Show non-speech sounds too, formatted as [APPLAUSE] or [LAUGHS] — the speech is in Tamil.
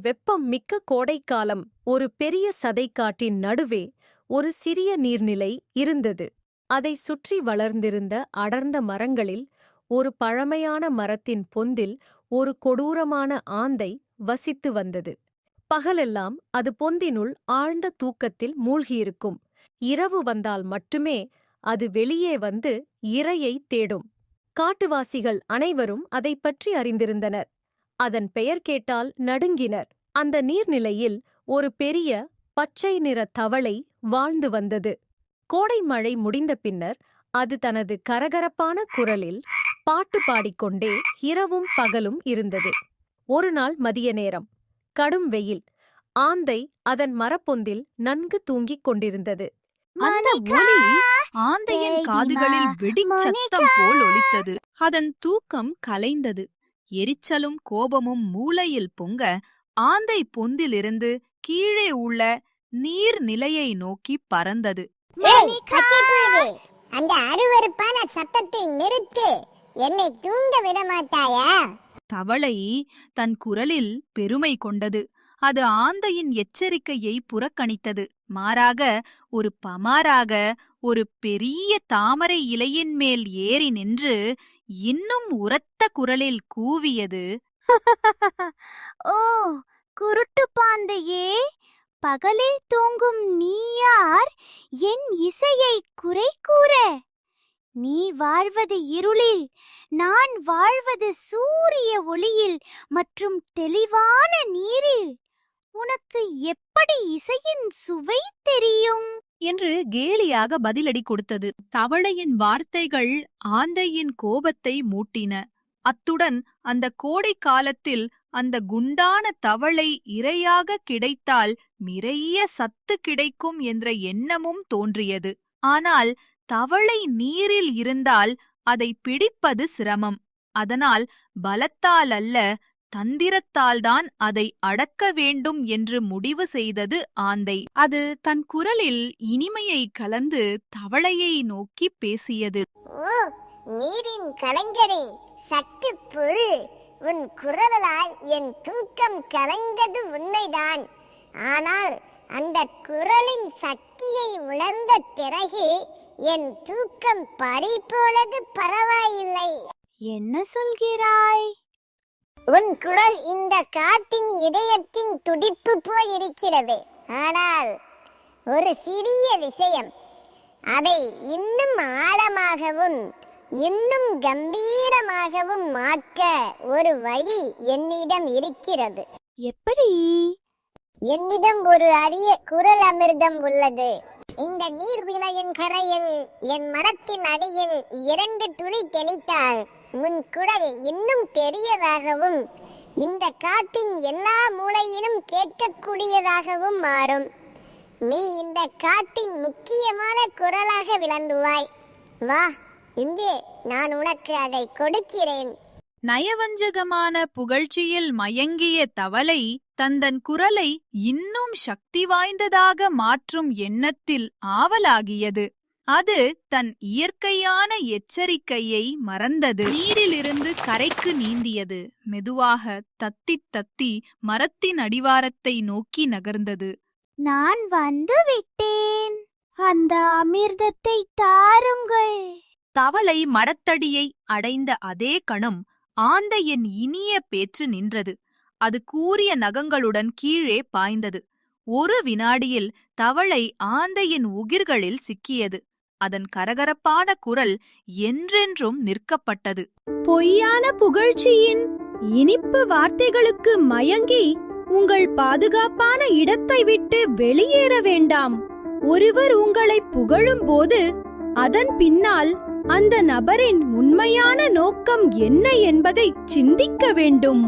வெப்பம் மிக்க கோடைக்காலம் ஒரு பெரிய சதைக்காட்டின் நடுவே ஒரு சிறிய நீர்நிலை இருந்தது. அதை சுற்றி வளர்ந்திருந்த அடர்ந்த மரங்களில் ஒரு பழமையான மரத்தின் பொந்தில் ஒரு கொடூரமான ஆந்தை வசித்து வந்தது. பகலெல்லாம் அது பொந்தினுள் ஆழ்ந்த தூக்கத்தில் மூழ்கியிருக்கும். இரவு வந்தால் மட்டுமே அது வெளியே வந்து இரையை தேடும். காட்டுவாசிகள் அனைவரும் அதைப் பற்றி அறிந்திருந்தனர். அதன் பெயர் கேட்டால் நடுங்கினர். அந்த நீர்நிலையில் ஒரு பெரிய பச்சை நிற தவளை வாழ்ந்து வந்தது. கோடை மழை முடிந்த பின்னர் அது தனது கரகரப்பான குரலில் பாட்டு பாடிக்கொண்டே இரவும் பகலும் இருந்தது. ஒரு நாள் மதிய நேரம். கடும் வெயில். ஆந்தை அதன் மரப்பொந்தில் நன்கு தூங்கிக் கொண்டிருந்தது. அந்த ஒலி ஆந்தையின் காதுகளில் வெடிச்சத்தம் போல் ஒலித்தது. அதன் தூக்கம் கலைந்தது. எரிச்சலும் கோபமும் மூளையில் பொங்க ஆந்தை பொந்திலிருந்து கீழே உள்ள நீர்நிலையை நோக்கி பறந்தது. அந்த அருவருப்பான சத்தத்தை நிறுத்து. என்னை தூங்க விட மாட்டாயா? தவளை தன் குரலில் பெருமை கொண்டது. அது ஆந்தையின் எச்சரிக்கையை புறக்கணித்தது. மாறாக ஒரு பமாராக ஒரு பெரிய தாமரை இலையின் மேல் ஏறி நின்று இன்னும் உரத்த குரலில் கூவியது [LAUGHS] ஓ குருட்டு பாந்தையே பகலே தூங்கும் நீ யார் என் இசையை குறை கூற. நீ வாழ்வது இருளில் நான் வாழ்வது சூரிய ஒளியில் மற்றும் தெளிவான நீரில். உனக்கு எப்படி இசையின் சுவை தெரியும்? என்று கேலியாக பதிலடி கொடுத்தது. தவளையின் வார்த்தைகள் ஆந்தையின் கோபத்தை மூட்டின. அத்துடன் அந்த கோடை காலத்தில் அந்த குண்டான தவளை இரையாக கிடைத்தால் நிறைய சத்து கிடைக்கும் என்ற எண்ணமும் தோன்றியது. ஆனால் தவளை நீரில் இருந்தால் அதை பிடிப்பது சிரமம். அதனால் பலத்தால் அல்ல தந்திரத்தால்தான் அதை அடக்க வேண்டும் என்று முடிவு செய்தது ஆந்தை. அது தன் குரலில் இனிமையை கலந்து தவளையை நோக்கி பேசியது. நீரின் கலைஞரே சட்டு புழு உன் குரலால் என் தூக்கம் கலைந்தது உண்மைதான். ஆனால் அந்த குரலின் சக்தியை உணர்ந்த பிறகு என் தூக்கம் பறிபோனது பரவாயில்லை. என்ன சொல்கிறாய்? உன் குரல் இந்த காட்டின் இதயத்தின் துடிப்பு போல் இருக்கிறது. ஆனால் ஒரு சிறிய விஷயம் அதை இன்னும் ஆழமாகவும் இன்னும் கம்பீரமாகவும் மாற்ற ஒரு வழி என்னிடம் இருக்கிறது. எப்படி? என்னிடம் ஒரு அரிய குரல் அமிர்தம் உள்ளது. இந்த நீர்விலையின் கரையில் என் மரத்தின் அடியில் இரண்டு துளி தெளித்தால் உன் குரல் இன்னும் பெரியதாகவும் இந்த காட்டின் எல்லா மூலையிலும் கேட்கக்கூடியதாகவும் மாறும். நீ இந்த காட்டின் முக்கியமான குரலாக விளங்குவாய். வா இங்கே நான் உனக்கு அதை கொடுக்கிறேன். நயவஞ்சகமான புகழ்ச்சியில் மயங்கிய தவளை தந்தன் குரலை இன்னும் சக்தி வாய்ந்ததாக மாற்றும் எண்ணத்தில் ஆவலாகியது. அது தன் இயற்கையான எச்சரிக்கையை மறந்தது. நீரிலிருந்து கரைக்கு நீந்தியது. மெதுவாக தத்தித் தத்தி மரத்தின் அடிவாரத்தை நோக்கி நகர்ந்தது. நான் வந்து விட்டேன். அந்த அமிர்தத்தை தாருங்கள். தவளை மரத்தடியை அடைந்த அதே கணம் ஆந்தையின் இனிய பேச்சு நின்றது. அது கூரிய நகங்களுடன் கீழே பாய்ந்தது. ஒரு வினாடியில் தவளை ஆந்தையின் உகிர்களில் சிக்கியது. அதன் கரகரப்பான குரல் என்றென்றும் நிற்கப்பட்டது. பொய்யான புகழ்ச்சியின் இனிப்பு வார்த்தைகளுக்கு மயங்கி உங்கள் பாதுகாப்பான இடத்தை விட்டு வெளியேற வேண்டாம். ஒருவர் உங்களை புகழும்போது அதன் பின்னால் அந்த நபரின் உண்மையான நோக்கம் என்ன என்பதை சிந்திக்க வேண்டும்.